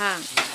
ข้างๆ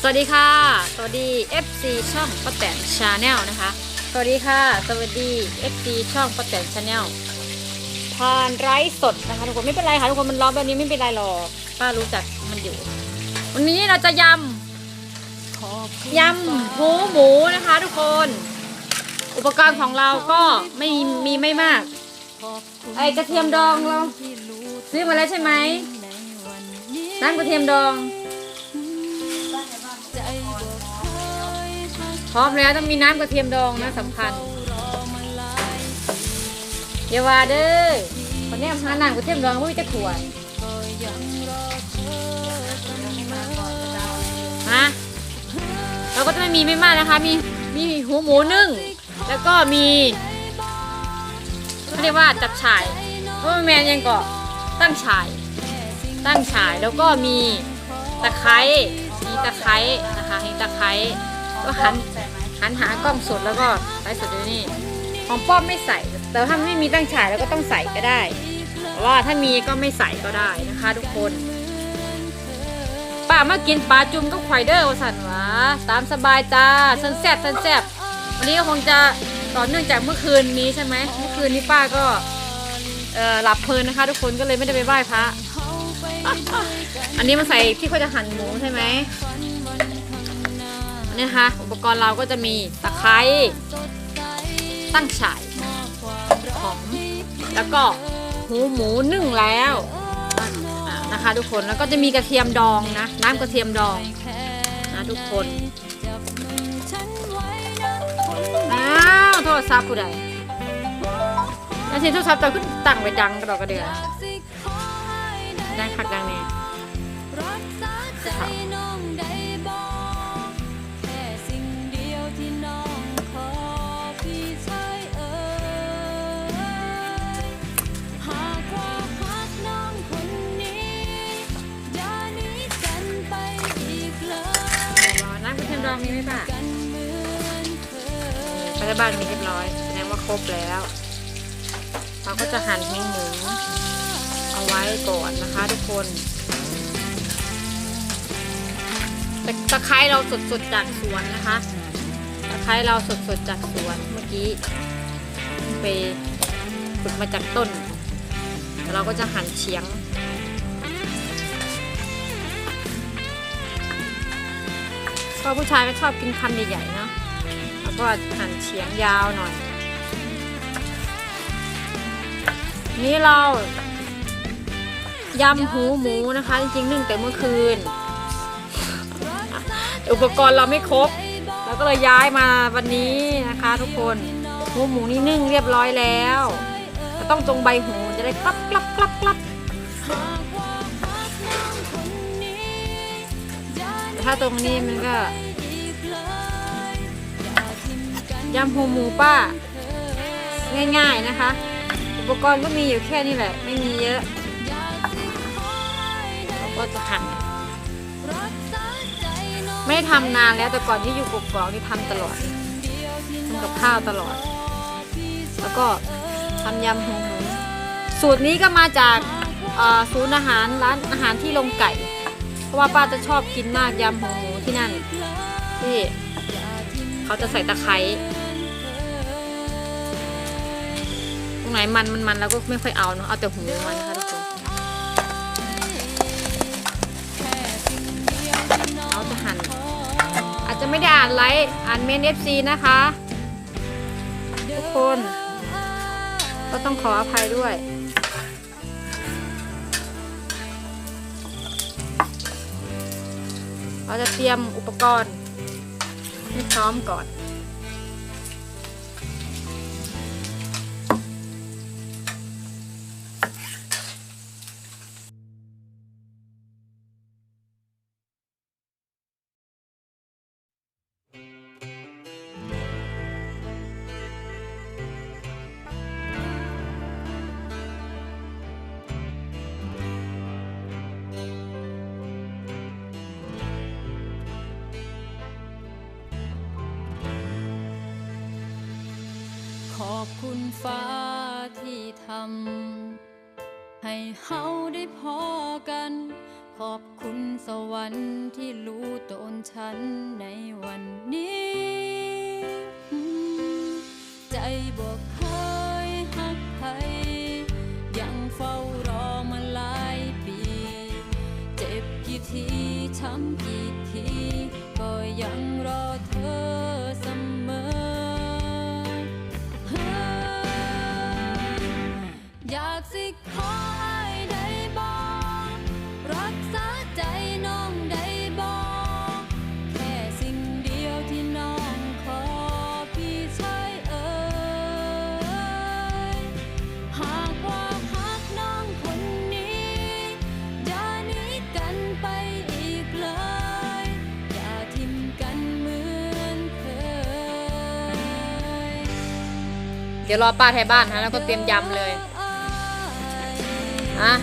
สวัสดีค่ะ สวัสดี FC ช่องป้าแตนชาแนลนะคะ สวัสดีค่ะ สวัสดี FC ช่องป้าแตนชาแนลผ่านไร้สดนะคะทุกคนไม่เป็นไรค่ะทุกคนมันร้อนแบบนี้ไม่เป็นไรหรอกป้ารู้จักมันอยู่ วันนี้เราจะยำยำหูหมูนะคะทุกคน อุปกรณ์ของเราก็ไม่มีไม่มากไอกระเทียมดองเราซื้อมาแล้วใช่ไหม น้ำกระเทียมดอง พร้อมแล้วต้องมีน้ำกระเทียมดองนะสำคัญอย่าว่าเด้อวันนี้หาน้ำกระเทียมดองไม่มีจะขวดฮะเราก็จะไม่มีไม่มากนะคะ มีมีหูหมูนึ่ง แล้วก็มีเขาเรียกว่าจับฉ่ายเพราะแมนยังก็ตั้งฉ่าย ตั้งฉายแล้วก็มีตะไคร้มีตะไคร้นะคะมีตะไคร้ก็หันหันหากล้องสดแล้วก็ไลฟ์สดอยู่นี่ของป้อมไม่ใส่ แต่ถ้าไม่มีตั้งฉายแล้วก็ต้องใส่ก็ได้แต่ว่าถ้ามีก็ไม่ใส่ก็ได้นะคะ ทุกคนป้ามากินปลาจุ่มก็ควายเดอร์วสันหวะตามสบายจ้าสันแซบสันแซบวันนี้ก็คงจะต่อเนื่องจากเมื่อคืนนี้ใช่ไหมเมื่อคืนนี้ป้าก็หลับเพลินนะคะ ทุกคนก็เลยไม่ได้ไปไหว้พระ อันนี้มาใส่ที่เขาจะหั่นหมูใช่ไหมอันนี้นะคะอุปกรณ์เราก็จะมีตะไคร้ตั้งฉ่ายหอมแล้วก็หูหมูนึ่งแล้วนะคะทุกคนแล้วก็จะมีกระเทียมดองนะ น้ำกระเทียมดองนะทุกคนอ้าวโทรศัพท์ผู้ใดแล้วทีโทรศัพท์จะขึ้นตั้งไว้ดังกระดอกกระเดือ ดังคักดังเนี่ยรักษาใจน้องได้บอกแค่สิ่งเดียวที่น้องขอพี่ชายเอ๋ยหากว่าหักน้องคนนี้อย่าหนีกันไปอีกเลยน้ำกระเทียมดองมีไหมป้ากันเหมือนเคยปัจจุบันมีเรียบร้อย แสดงว่าครบแล้ว เราก็จะหั่นให้หมูเอา ไว้ก่อนนะคะทุกคนตะไคร้เราสดๆจากสวนนะคะตะไคร้เราสดๆจากสวนเมื่อกี้ไปฝึกมาจากต้นแล้วเราก็จะหั่นเฉียงก็ผู้ชายก็ชอบกินคำใหญ่ๆเนาะแล้วก็หั่นเฉียงยาวหน่อย นี่เรา ยำหูหมูนะคะ จริงๆนึ่งแต่เมื่อคืน อุปกรณ์เราไม่ครบเราก็เลยย้ายมาวันนี้นะคะ ทุกคนหูหมูนี่นึ่งเรียบร้อยแล้วจะต้องตรงใบหูจะได้กลับกลับกลับกลับถ้าตรงนี้มันก็ยำหูหมูป้า ง่ายๆนะคะ อุปกรณ์ก็มีอยู่แค่นี้แหละ ไม่มีเยอะ ก็จะหั่นรักษาใจน้องไม่ได้ทำนานแล้วแต่ก่อนที่อยู่กกอกนี่ทำตลอดเดียวที่ทำน้กัอบงข้าวตลอดพี่แล้วก็ทำยำหูหมูสูตรนี้ก็มาจากเอ่อศูนย์อาหารร้านอาหารที่ลงไก่ เพราะว่าป้าจะชอบกินมากยำหูหมูที่นั่นที่เขาจะใส่ตะไคร้ตรงไหนมันมันมันแล้วก็ไม่ค่อยเอาเนาะเอาแต่หูมันนะคะ ไม่ได้อ่านไลค์อ่านเมนเอฟซีนะคะ ทุกคน ก็ต้องขออภัยด้วย เราจะเตรียมอุปกรณ์ให้พร้อมก่อน ขอบคุณฟ้าที่ทำให้เฮาได้พอกัน ขอบคุณสวรรค์ที่รู้ตนฉันในวันนี้ ใจบอกเคยหักใครยังเฝ้ารอมาหลายปี เจ็บกี่ทีช้ำกี่ที ก็ยังรอเธอ ดี๋ยวรอป้าไทยบ้านนะแล้วก็เตรียมยำเลยอะ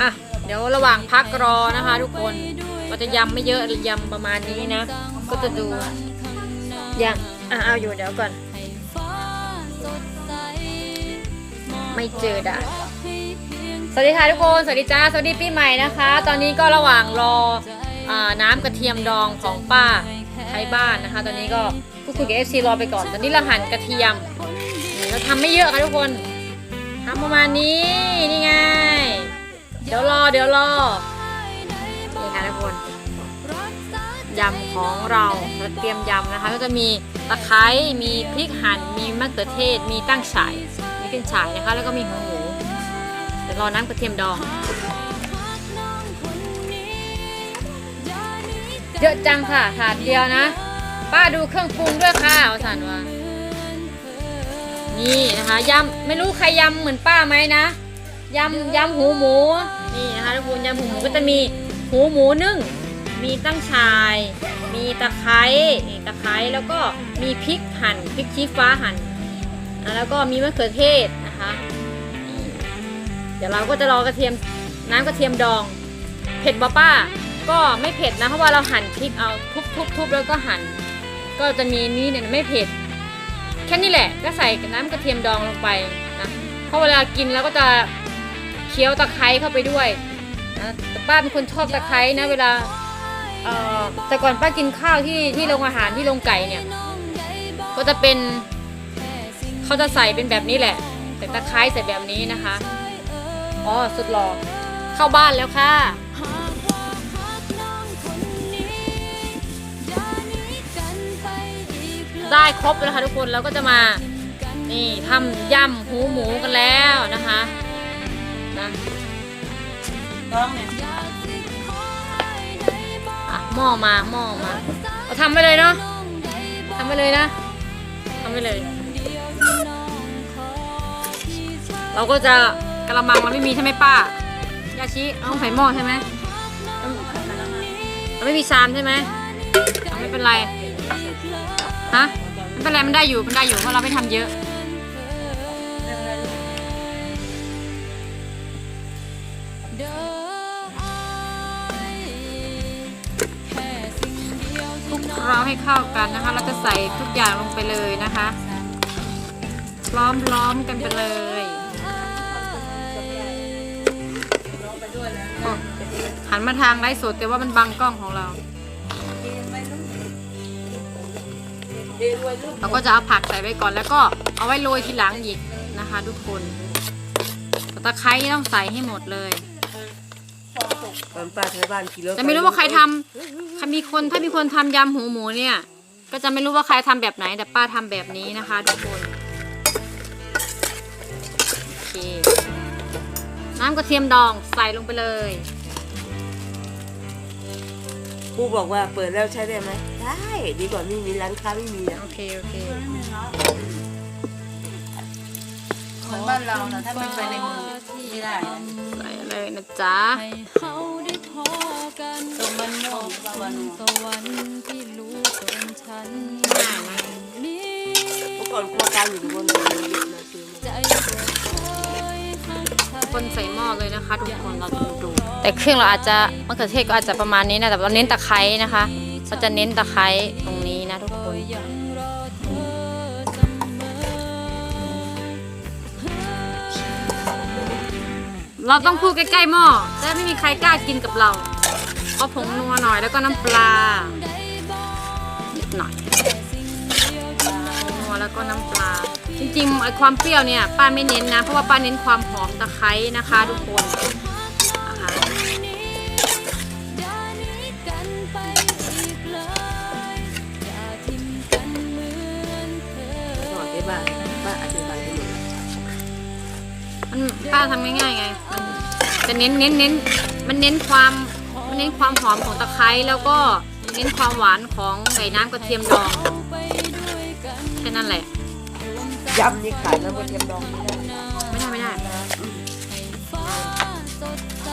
อะเดี๋ยวระหว่างพักรอนะคะ ทุกคนก็จะยำไม่เยอะยำประมาณนี้นะ ก็จะดูยำอะเอาอยู่เดี๋ยวก่อน ไม่เจอด่าสวัสดีค่ะทุกคน สวัสดีจ้า สวัสดีปีใหม่นะคะ ตอนนี้ก็ระหว่างรออ่าน้ำกระเทียมดองของป้า ไทยบ้านนะคะ ตอนนี้ก็พูดคุยกับ FC รอไปก่อน ตอนนี้เราหั่นกระเทียมนี่เราทำไม่เยอะค่ะทุกคนทำประมาณนี้นี่ไง เดี๋ยวรอเดี๋ยวรอนี่ค่ะทุกคนรักษายำของเราเราเตรียมยำนะคะ ก็จะมีตะไคร้มีพริกหั่นมีมะเขือเทศ มีตั้งฉายมีขึ้นฉายนะคะ แล้วก็มีหัวหมูเดี๋ยวรอน้ำกระเทียมดอง เยอะจังค่ะถาดเดียวนะ ป้าดูเครื่องปรุงด้วยค่ะเอาสันว่านี่นะคะยำไม่รู้ใครยำเหมือนป้าไหมนะยำยำหูหมูนี่นะคะทุกคนยำหูหมูก็จะมีหูหมูนึ่งมีตั้งชาย มีตะไคร้นี่ตะไคร้แล้วก็มีพริกหั่นพริกชี้ฟ้าหั่นอะแล้วก็มีมะเขือเทศนะคะเดี๋ยวเราก็จะรอกระเทียมน้ำกระเทียมดอง เผ็ดบ่ป้า ก็ไม่เผ็ดนะเพราะว่าเราหั่นพริกเอาทุบทุบทุบแล้วก็หั่น ก็จะมีนี้เนี่ยไม่เผ็ดแค่นี้แหละก็ใส่น้ำกระเทียมดองลงไปนะเพราะเวลากินแล้วก็จะเคี้ยวตะไคร้เข้าไปด้วยนะแต่ป้าเป็นคนชอบตะไคร้นะเวลาเอ่อแต่ก่อนป้ากินข้าวที่ที่โรงอาหารที่โรงไก่เนี่ย ก็จะเป็นเขาจะใส่เป็นแบบนี้แหละ แต่ตะไคร้ใส่แบบนี้นะคะอ๋อสุดหล่อเข้าบ้านแล้วค่ะ ได้ครบแล้วค่ะทุกคนเราก็จะมานี่ทำยำหูหมูกันแล้วนะคะนะต้องเนี่ยอยาหม้อมาหม้อมาเราทำไปเลยเนาะทำไปเลยนะทำไปเลย เราก็จะกระมังมันไม่มีใช่ไหมป้ายาชิเอาใส่หม้อใช่ไหมเราไม่มีชามใช่ไหมไม่เป็นไร ฮะไม่เป็นไรมันได้อยู่มันได้อยู่เพราะเราไม่ทำเยอะคลุกเคล้าให้เข้ากันนะคะ เราจะใส่ทุกอย่างลงไปเลยนะคะล้อมล้อมๆกันไปเลยหันมาทางไร้สดแต่ว่ามันบังกล้องของเรา เราก็จะเอาผักใส่ไว้ก่อนแล้วก็เอาไว้โรยทีหลังอีกนะคะ ทุกคนตะไคร้นี่ต้องใส่ให้หมดเลยตอนป้าไทยบ้านขี่รถจะไม่รู้ว่าใครทำใครมีคนถ้ามีคนทำยำหูหมูเนี่ย ก็จะไม่รู้ว่าใครทำแบบไหน แต่ป้าทำแบบนี้นะคะ ทุกคนโอเคน้ำกระเทียมดองใส่ลงไปเลย ครูบอกว่าเปิดแล้วใช้ได้ไหมได้ ดีกว่าไม่มีร้านค้าไม่มีนะโอเค โอเคเหมือนบ้านเรานะถ้ามันไปในเมืองไม่ได้นะใส่เลยนะจ๊ะ ให้เฮาได้พอกันตรงบ้านโน่นบ้านโน่นสวรรค์ที่รู้ตนฉันนี้เมื่อก่อนครัวกลางอยู่บนเรือเยอะน คนใส่หม้อเลยนะคะทุกคนเราดูดูแต่เครื่องเราอาจจะมะเขือเทศก็อาจจะประมาณนี้นะแต่เราเน้นตะไคร้นะคะ เราจะเน้นตะไคร้ตรงนี้นะทุกคนเราต้องพูดใกล้ๆหม้อจะได้ไม่มีใครกล้ากินกับเราเอผงนัวหน่อยแล้วก็น้ำปลานิดหน่อย แล้วก็น้ำปลา จริงๆไอความเปรี้ยวเนี่ยป้าไม่เน้นนะ เพราะว่าป้าเน้นความหอมตะไคร้นะคะทุกคนนะคะอย่าหนีกันไปอีกเลยอย่าทิ้งกันเหมือนเคยต้องอธิบายป้าอธิบายให้หมดมันป้าทำง่ายๆไงมันจะเน้นเน้นเน้นมันเน้นความมันเน้นความหอมของตะไคร้แล้วก็เน้นความหวานของไก่น้ำกระเทียมดอง ค่นั้นแหละ ยำนี่ขายน้ำกระเทียมดองไม่ได้ไม่ได้ไม่ได้ให้ฟ้าสดใส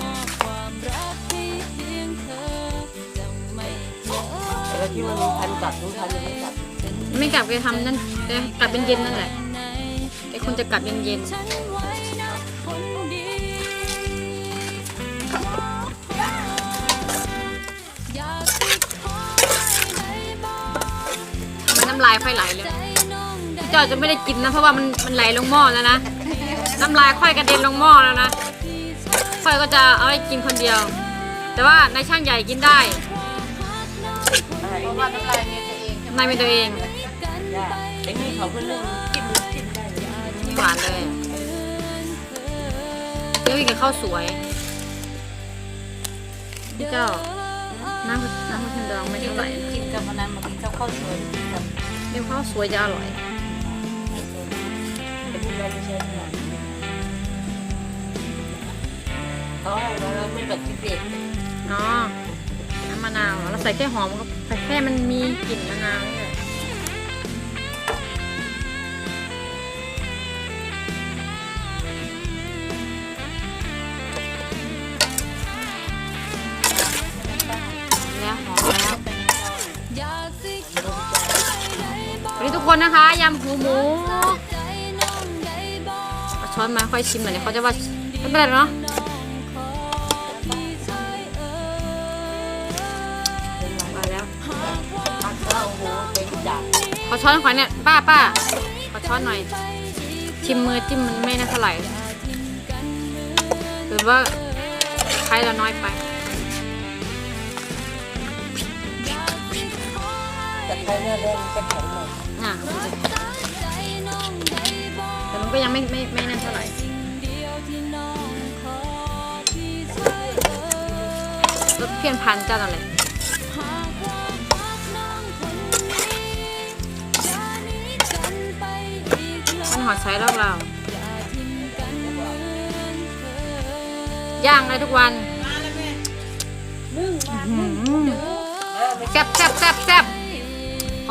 มอบความรักให้เพียงเธอจะไม่เจอแต่ละที่มันมีพันกัดทุกพันยังไม่กัดไม่กลับไปทำนั่นแต่กลับเป็นเย็นนั่นแหละไอคนจะกลับเย็นเย็นายค่อยไหลเลยใจน้องได้เจ้าจะไม่ได้กินนะเพราะว่ามันมันไหลลงหม้อแล้วนะน้ำลายค่อยกระเด็นลงหม้อแล้วนะค่อยก็จะเอาให้กินคนเดียว แต่ว่านายช่างใหญ่กินได้เพราะว่าน้ำลายเนี่ยตัวเองใช่ไหมนายเป็นตัวเองได้ไอ้นี่เขาเพิ่งเริ่มกินกินได้เลยหวานเลยเดี๋ยวกินกับข้าวสวยพี่เจ้าน้ำน้ำกระเทียมดองไม่กินเท่าไหกับร่นะกินกับมันนั้นมากินกับข้าวสวยกินกับ มีข้าวสวยจะอร่อยอ้ที่เราไม่ใช่ขนาดนี้เขาให้มาแล้วไม่แบบพิเศษอ๋อน้ำมะนาวเราใส่แค่หอมก็แค่มันมีกลิ่นมะนาวนี่แหละ คนนะคะยำหูหมูช้อนมาค่อยชิมหน่อยเดี๋ยเขาจะว่าไม่เป็นไรเนาะขอพี่ชายเอ๋ยมาแล้วหากว่าปักก็โอ้โหเป็นขอช้อนขอเนี่ยป้าป้าขอช้อนหน่อย ชิมมือจิ้มมันไม่น่าเท่าไหร่หรือว่าใช้เราน้อยไปแต่ใครเนื้อแดงจะแข็ง หน่อยอะมันจะแต่มันก็ยังไม่ไม่ไม่นั่นเท่าไหร่เดียวที่น้องขอพี่ชายเอ๋ยรสเพี้ยนพันเจ้านั่นแหละหากว่ารักน้องคนนี้อย่าหนีกันไปอีกเลมันยหอดใช้รอบเราอย่าทิ้งกันเหมือนเคยย่างได้ทุกวันแซ่บแซ่บแซ่บแซ่บ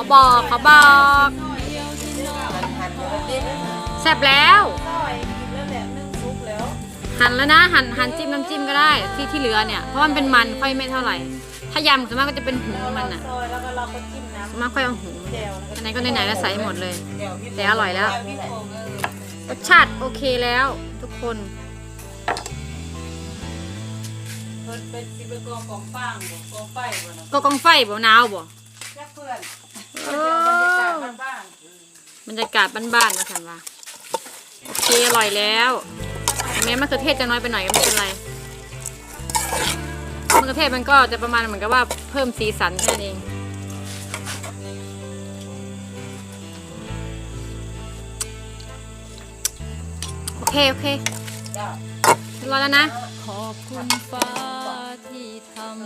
เขาบอกเขาบอกมันหั่นเดี๋ยวมันดิ้นแซ่บแล้วหั่นแล้วนะหั่นหั่นจิ้มน้ำจิ้มก็ได้ที่ที่เหลือเนี่ยเพราะมันเป็นมันค่อยไม่เท่าไหร่ ถ้ายำส่วนมากก็จะเป็นหูมันอะซอยแล้วก็เราก็จิ้มน้ส่วนมากค่อยเอาหูำแจ่วอันไหนก็ไหนๆแล้วใส่ให้หมดเลยเดี๋ยวพี่แต่อร่อยแล้วพี่โป่งเออรสชาติโอเคแล้วทุกคนเพิ่นเป็นสิเป็นกองกองฟางบ่กองไฟบ่นะก็กองไฟบ่หนาวบ่แค่เพื่อน เอ เพิ่นจะเอาบ รรยากาศบ้านบรรยากาศบ้านๆนะคันว่าโอเคอร่อยแล้วแม้มะเขือเทศจะน้อยไปหน่อยก็ไม่เป็นไรมะเขือเทศมันก็จะประมาณเหมือนกับว่าเพิ่มสีสันแค่นั้นเองโอเคโอเคเรียบร้อยแล้วนะขอบคุณฟ้า